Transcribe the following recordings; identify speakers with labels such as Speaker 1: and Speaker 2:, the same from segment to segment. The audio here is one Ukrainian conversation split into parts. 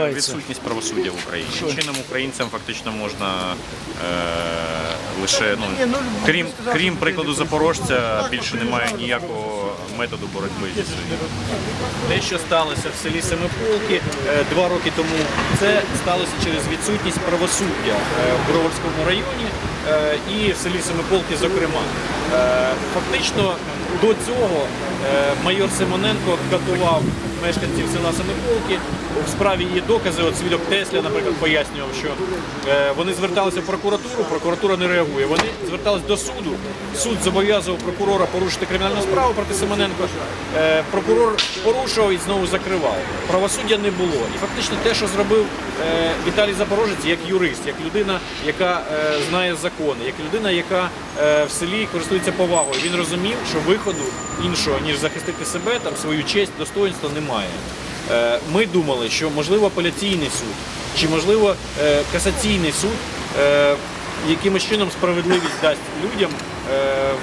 Speaker 1: Відсутність правосуддя в Україні. Чинним українцям фактично можна е, лише ну крім крім прикладу запорожця, більше немає ніякого методу боротьби зі своїм.
Speaker 2: Те, що сталося в селі Семиполки е, два роки тому, це сталося через відсутність правосуддя е, в Броварському районі е, і в селі Семиполки, зокрема. Е, Фактично до цього е, майор Симоненко катував мешканців села Семиполки. В справі є докази. От свідок Тесля, наприклад, пояснював, що е, вони зверталися в прокуратуру, прокуратура не реагує. Вони зверталися до суду. Суд зобов'язував прокурора порушити кримінальну справу проти Симоненко. Прокурор порушував і знову закривав. Правосуддя не було. І фактично те, що зробив Віталій Запорожець як юрист, як людина, яка знає закони, як людина, яка в селі користується повагою. Він розумів, що виходу іншого ніж захистити себе, там свою честь, достоинство немає. Е, Ми думали, що можливо апеляційний суд чи можливо е, касаційний суд е, якимось чином справедливість дасть людям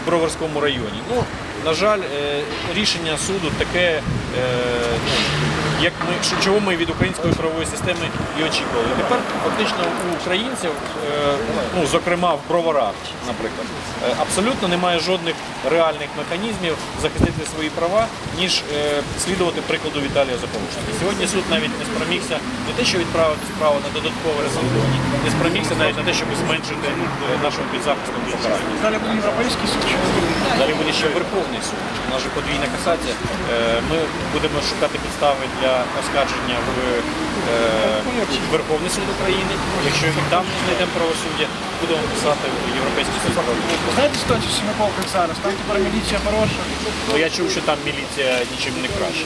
Speaker 2: в Броварському районі. Ну, на жаль, рішення суду таке, ну, як ми, що- чого ми від української правової системи і очікували. Тепер фактично у українців, е, ну, зокрема в броварах, наприклад, е, абсолютно немає жодних реальних механізмів захистити свої права, ніж е, слідувати прикладу Віталія Запорожця. Сьогодні суд навіть не спромігся не те, що відправити справу на додаткове розслідування, не спромігся навіть на те, щоб зменшити нашому підзахисному покарання.
Speaker 3: Далі буде європейський суд
Speaker 2: Далі буде ще Верховний суд. У нас же подвійна касація. Ми будемо шукати підстави для оскарження в е, Верховний суд України. Якщо ми там не знайдемо правосуддя, будемо писати в Європейський суд.
Speaker 3: Ви знаєте ситуацію в Семиполках зараз? Там тепер міліція хороша.
Speaker 2: Ну, я чув, що там міліція нічим не краще.